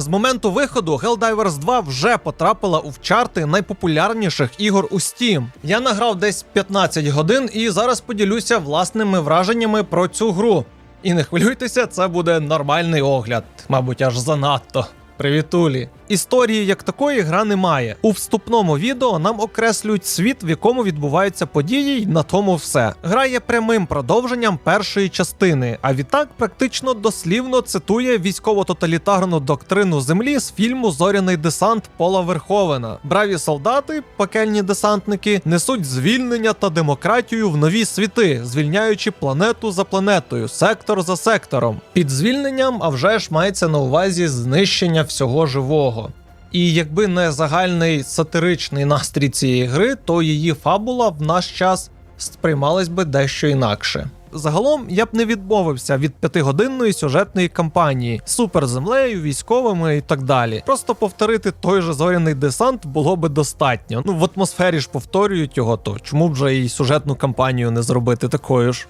З моменту виходу Helldivers 2 вже потрапила у чарти найпопулярніших ігор у Steam. Я награв десь 15 годин і зараз поділюся власними враженнями про цю гру. І не хвилюйтеся, це буде нормальний огляд, мабуть, аж занадто. Привітулі. Історії як такої гра немає. У вступному відео нам окреслюють світ, в якому відбуваються події, й на тому все. Гра є прямим продовженням першої частини, а відтак практично дослівно цитує військово-тоталітарну доктрину землі з фільму Зоряний десант Пола Верховена. Браві солдати, пекельні десантники, несуть звільнення та демократію в нові світи, звільняючи планету за планетою, сектор за сектором. Під звільненням, а вже ж мається на увазі знищення всього живого. І якби не загальний сатиричний настрій цієї гри, то її фабула в наш час сприймалась би дещо інакше. Загалом я б не відмовився від п'ятигодинної сюжетної кампанії з суперземлею, військовими і так далі. Просто повторити той же зоряний десант було би достатньо. Ну в атмосфері ж повторюють його, то чому б вже і сюжетну кампанію не зробити такою ж?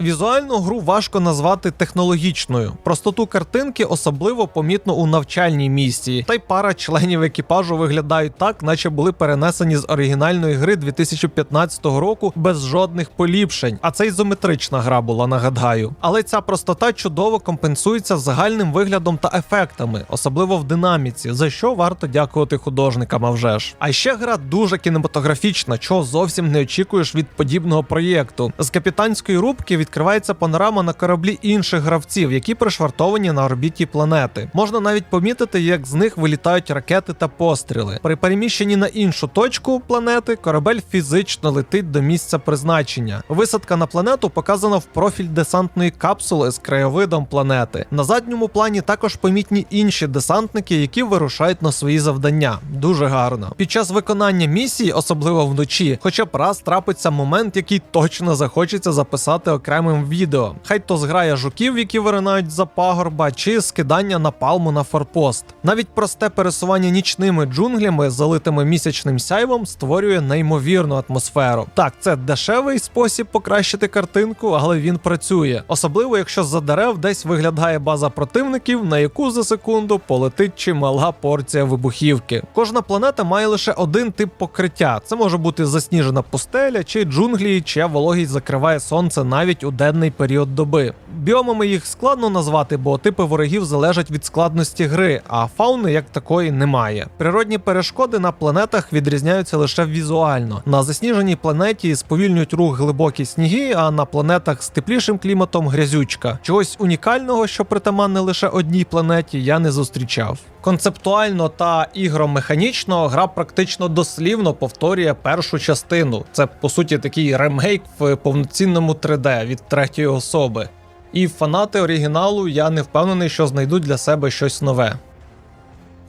Візуально гру важко назвати технологічною. Простоту картинки особливо помітно у навчальній місії, та й пара членів екіпажу виглядають так, наче були перенесені з оригінальної гри 2015 року без жодних поліпшень. А це ізометрична гра була, нагадаю. Але ця простота чудово компенсується загальним виглядом та ефектами, особливо в динаміці, за що варто дякувати художникам, а вже ж. А ще гра дуже кінематографічна, чого зовсім не очікуєш від подібного проєкту. З капітанської рубки відкривається панорама на кораблі інших гравців, які пришвартовані на орбіті планети. Можна навіть помітити, як з них вилітають ракети та постріли. При переміщенні на іншу точку планети корабель фізично летить до місця призначення. Висадка на планету показана в профіль десантної капсули з краєвидом планети. На задньому плані також помітні інші десантники, які вирушають на свої завдання. Дуже гарно. Під час виконання місії, особливо вночі, хоча б раз трапиться момент, який точно захочеться записати окремим відео. Хай то зграє жуків, які виринають за пагорба, чи скидання напалму на форпост. Навіть просте пересування нічними джунглями, залитими місячним сяйвом, створює неймовірну атмосферу. Так, це дешевий спосіб покращити картинку, але він працює. Особливо, якщо за дерев десь виглядає база противників, на яку за секунду полетить чимала порція вибухівки. Кожна планета має лише один тип покриття. Це може бути засніжена пустеля чи джунглі, чия вологість закриває сонце навіть у денний період доби. Біомами їх складно назвати, бо типи ворогів залежать від складності гри, а фауни як такої немає. Природні перешкоди на планетах відрізняються лише візуально. На засніженій планеті сповільнюють рух глибокі сніги, а на планетах з теплішим кліматом грязючка. Чогось унікального, що притаманне лише одній планеті, я не зустрічав. Концептуально та ігромеханічно гра практично дослівно повторює першу частину. Це по суті такий ремейк в повноцінному 3D від третьої особи. І фанати оригіналу я не впевнений, що знайдуть для себе щось нове.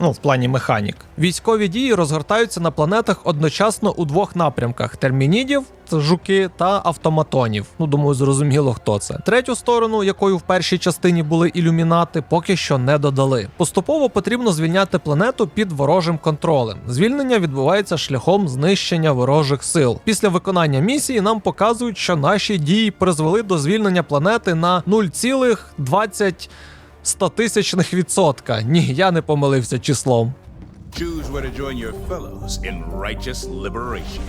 Ну, в плані механік. Військові дії розгортаються на планетах одночасно у двох напрямках: термінідів, жуки та автоматонів. Ну, думаю, зрозуміло, хто це. Третю сторону, якою в першій частині були ілюмінати, поки що не додали. Поступово потрібно звільняти планету під ворожим контролем. Звільнення відбувається шляхом знищення ворожих сил. Після виконання місії нам показують, що наші дії призвели до звільнення планети на 0,20 стотисячних відсотка. Ні, я не помилився числом. Choose where to join your fellows in righteous liberation.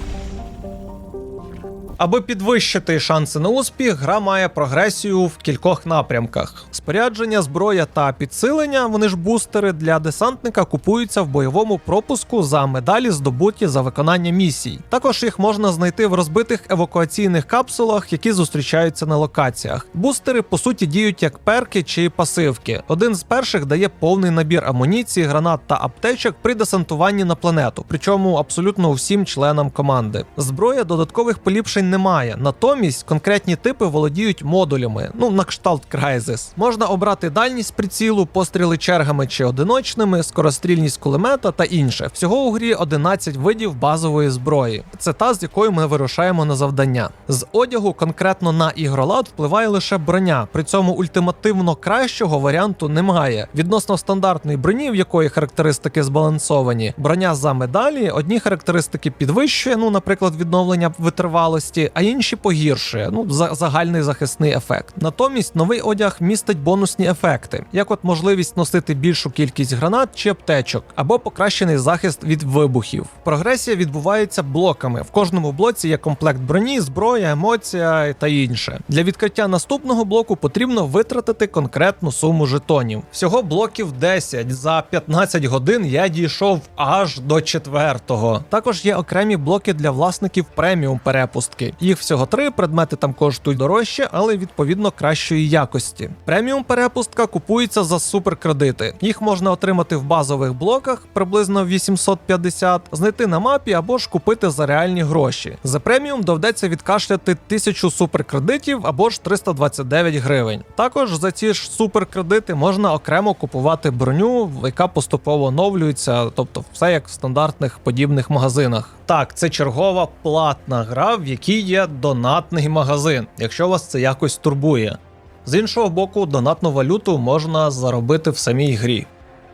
Аби підвищити шанси на успіх, гра має прогресію в кількох напрямках. Спорядження, зброя та підсилення, вони ж бустери для десантника купуються в бойовому пропуску за медалі, здобуті за виконання місій. Також їх можна знайти в розбитих евакуаційних капсулах, які зустрічаються на локаціях. Бустери по суті діють як перки чи пасивки. Один з перших дає повний набір амуніції, гранат та аптечок при десантуванні на планету, причому абсолютно усім членам команди. Зброя додаткових поліпшень немає. Натомість конкретні типи володіють модулями, ну на кшталт Crysis. Можна обрати дальність прицілу, постріли чергами чи одиночними, скорострільність кулемета та інше. Всього у грі 11 видів базової зброї. Це та, з якою ми вирушаємо на завдання. З одягу конкретно на ігролад впливає лише броня. При цьому ультимативно кращого варіанту немає. Відносно стандартної броні, в якої характеристики збалансовані, броня за медалі одні характеристики підвищує, ну, наприклад, відновлення витривалості, якості, а інші погіршує. Ну, за загальний захисний ефект. Натомість новий одяг містить бонусні ефекти, як от можливість носити більшу кількість гранат чи аптечок, або покращений захист від вибухів. Прогресія відбувається блоками. В кожному блоці є комплект броні, зброя, емоція та інше. Для відкриття наступного блоку потрібно витратити конкретну суму жетонів. Всього блоків 10. За 15 годин я дійшов аж до четвертого. Також є окремі блоки для власників преміум перепустки. Їх всього три предмети там коштують дорожче, але відповідно кращої якості. Преміум перепустка купується за суперкредити. Їх можна отримати в базових блоках приблизно 850, знайти на мапі або ж купити за реальні гроші. За преміум доведеться відкашляти 1000 суперкредитів або ж 329 гривень. Також за ці ж суперкредити можна окремо купувати броню, яка поступово оновлюється, тобто все як в стандартних подібних магазинах. Так, це чергова платна гра, в якій є донатний магазин, якщо вас це якось турбує. З іншого боку, донатну валюту можна заробити в самій грі.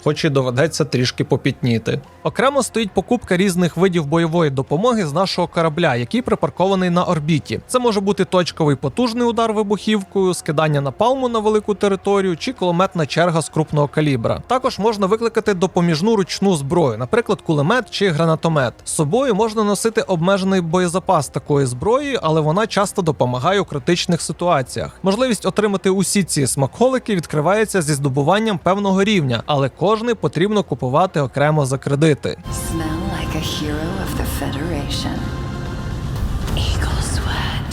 Хоч і доведеться трішки попітніти. Окремо стоїть покупка різних видів бойової допомоги з нашого корабля, який припаркований на орбіті. Це може бути точковий потужний удар вибухівкою, скидання напалму на велику територію чи кулеметна черга з крупного калібра. Також можна викликати допоміжну ручну зброю, наприклад, кулемет чи гранатомет. З собою можна носити обмежений боєзапас такої зброї, але вона часто допомагає у критичних ситуаціях. Можливість отримати усі ці смаколики відкривається зі здобуванням певного рівня, але кожний потрібно купувати окремо за кредити. Like. Eagle sweat.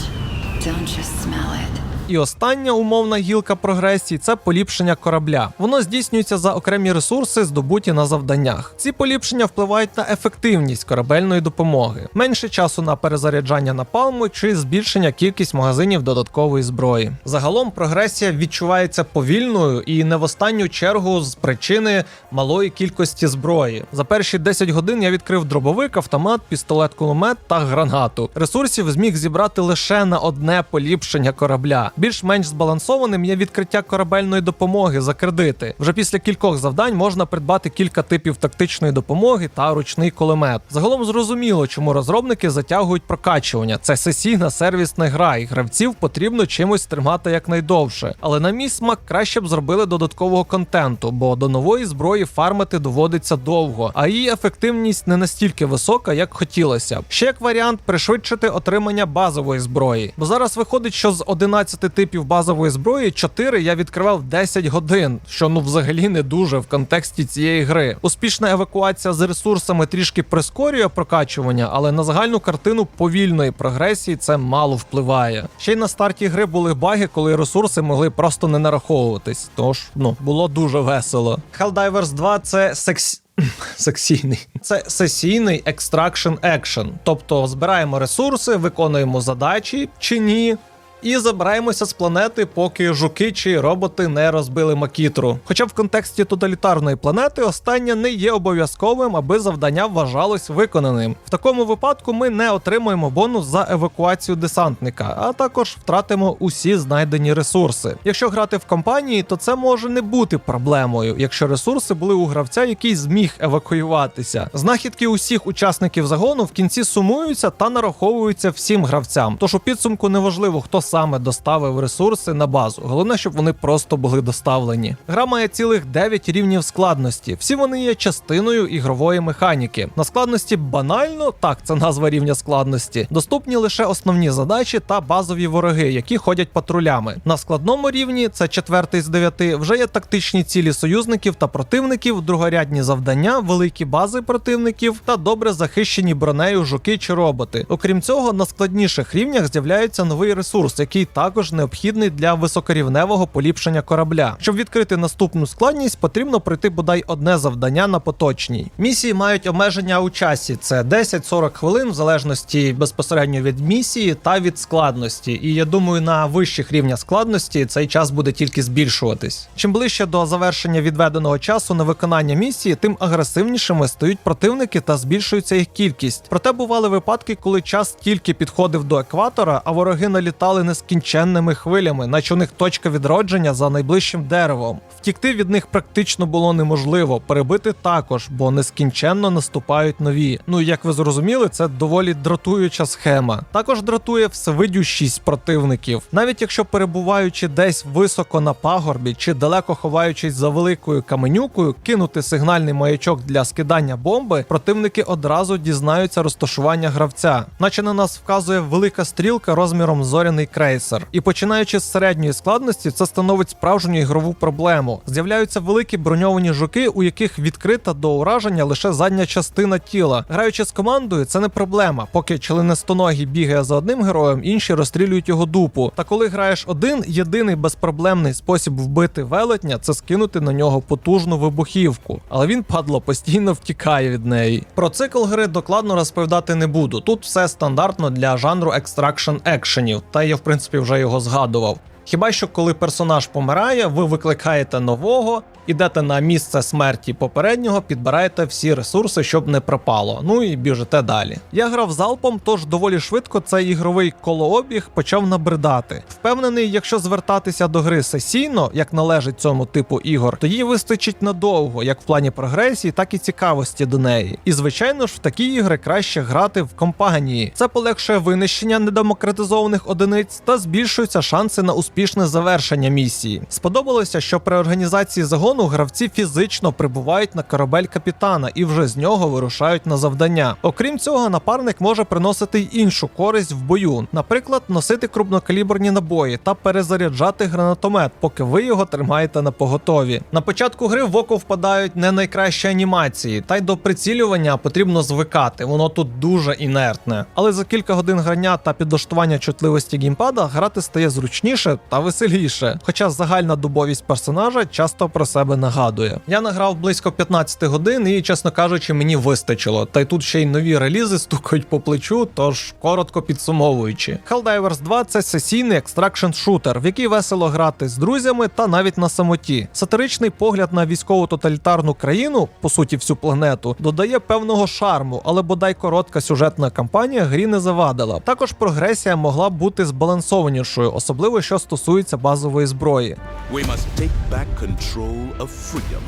Don't just smell it. І остання умовна гілка прогресії це поліпшення корабля. Воно здійснюється за окремі ресурси, здобуті на завданнях. Ці поліпшення впливають на ефективність корабельної допомоги, менше часу на перезаряджання напалму чи збільшення кількість магазинів додаткової зброї. Загалом прогресія відчувається повільною і не в останню чергу з причини малої кількості зброї. За перші 10 годин я відкрив дробовик, автомат, пістолет, кулемет та гранату. Ресурсів зміг зібрати лише на одне поліпшення корабля. Більш-менш збалансованим є відкриття корабельної допомоги за кредити. Вже після кількох завдань можна придбати кілька типів тактичної допомоги та ручний кулемет. Загалом зрозуміло, чому розробники затягують прокачування. Це сесійна сервісна гра, і гравців потрібно чимось тримати якнайдовше. Але на мій смак краще б зробили додаткового контенту, бо до нової зброї фармити доводиться довго, а її ефективність не настільки висока, як хотілося. Ще як варіант пришвидшити отримання базової зброї. Бо зараз виходить, що з 11 типів базової зброї 4 я відкривав 10 годин, що ну взагалі не дуже в контексті цієї гри. Успішна евакуація з ресурсами трішки прискорює прокачування, але на загальну картину повільної прогресії це мало впливає. Ще й на старті гри були баги, коли ресурси могли просто не нараховуватись. Тож ну було дуже весело. Helldivers 2 це секс. Сексійний. Це сесійний екстракшн екшен. Тобто збираємо ресурси, виконуємо задачі чи ні. І забираємося з планети, поки жуки чи роботи не розбили макітру. Хоча в контексті тоталітарної планети останнє не є обов'язковим, аби завдання вважалось виконаним. В такому випадку ми не отримуємо бонус за евакуацію десантника, а також втратимо усі знайдені ресурси. Якщо грати в компанії, то це може не бути проблемою, якщо ресурси були у гравця, який зміг евакуюватися. Знахідки усіх учасників загону в кінці сумуються та нараховуються всім гравцям. Тож у підсумку неважливо, хто саме доставив ресурси на базу. Головне, щоб вони просто були доставлені. Гра має цілих 9 рівнів складності. Всі вони є частиною ігрової механіки. На складності банально, так це назва рівня складності. Доступні лише основні задачі та базові вороги, які ходять патрулями. На складному рівні, це четвертий з дев'яти, вже є тактичні цілі союзників та противників, другорядні завдання, великі бази противників та добре захищені бронею жуки чи роботи. Окрім цього, на складніших рівнях з'являється новий ресурс, який також необхідний для високорівневого поліпшення корабля. Щоб відкрити наступну складність, потрібно пройти бодай одне завдання на поточній. Місії мають обмеження у часі: це 10-40 хвилин, в залежності безпосередньо від місії та від складності. І я думаю, на вищих рівнях складності цей час буде тільки збільшуватись. Чим ближче до завершення відведеного часу на виконання місії, тим агресивнішими стають противники та збільшується їх кількість. Проте бували випадки, коли час тільки підходив до екватора, а вороги налітали нескінченними хвилями, наче у них точка відродження за найближчим деревом. Втікти від них практично було неможливо, перебити також, бо нескінченно наступають нові. Ну як ви зрозуміли, це доволі дратуюча схема. Також дратує всевидющість противників, навіть якщо перебуваючи десь високо на пагорбі чи далеко ховаючись за великою каменюкою, кинути сигнальний маячок для скидання бомби, противники одразу дізнаються розташування гравця, наче на нас вказує велика стрілка розміром зоряний крейсер. І починаючи з середньої складності, це становить справжню ігрову проблему. З'являються великі броньовані жуки, у яких відкрита до ураження лише задня частина тіла. Граючи з командою, це не проблема. Поки членистоногий бігає за одним героєм, інші розстрілюють його дупу. Та коли граєш один, єдиний безпроблемний спосіб вбити велетня це скинути на нього потужну вибухівку. Але він, падло, постійно втікає від неї. Про цикл гри докладно розповідати не буду. Тут все стандартно для жанру екстракшн екшенів, та я в принципі вже його згадував. Хіба що коли персонаж помирає, ви викликаєте нового, ідете на місце смерті попереднього, підбираєте всі ресурси, щоб не пропало. Ну і біжите далі. Я грав залпом, тож доволі швидко цей ігровий колообіг почав набридати. Впевнений, якщо звертатися до гри сесійно, як належить цьому типу ігор, то їй вистачить надовго, як в плані прогресії, так і цікавості до неї. І звичайно ж, в такі ігри краще грати в компанії. Це полегшує винищення недемократизованих одиниць та збільшуються шанси на успішне завершення місії. Сподобалося, що при організації загону гравці фізично прибувають на корабель капітана і вже з нього вирушають на завдання. Окрім цього, напарник може приносити й іншу користь в бою, наприклад, носити крупнокаліберні набої та перезаряджати гранатомет, поки ви його тримаєте на поготові. На початку гри в око впадають не найкращі анімації, та й до прицілювання потрібно звикати. Воно тут дуже інертне. Але за кілька годин грання та підлаштування чутливості геймпада грати стає зручніше та веселіше. Хоча загальна дубовість персонажа часто про себе нагадує. Я награв близько 15 годин і, чесно кажучи, мені вистачило. Та й тут ще й нові релізи стукають по плечу, тож коротко підсумовуючи. Helldivers 2 це сесійний екстракшн шутер, в який весело грати з друзями та навіть на самоті. Сатиричний погляд на військову тоталітарну країну, по суті, всю планету, додає певного шарму, але бодай коротка сюжетна кампанія грі не завадила. Також прогресія могла б бути збалансованішою, особливо що стосується базової зброї. We must take back control of freedom.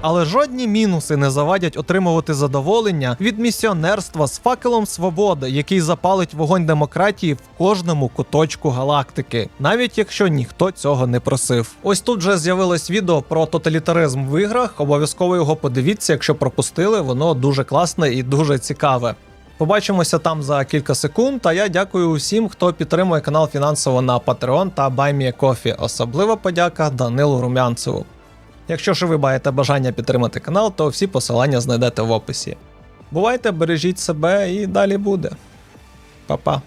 Але жодні мінуси не завадять отримувати задоволення від місіонерства з факелом свободи, який запалить вогонь демократії в кожному куточку галактики, навіть якщо ніхто цього не просив. Ось тут вже з'явилось відео про тоталітаризм в іграх. Обов'язково його подивіться, якщо пропустили, воно дуже класне і дуже цікаве. Побачимося там за кілька секунд. А я дякую усім, хто підтримує канал фінансово на Patreon та BuyMeACoffee. Особлива подяка Данилу Румянцеву. Якщо ж ви маєте бажання підтримати канал, то всі посилання знайдете в описі. Бувайте, бережіть себе і далі буде. Па-па.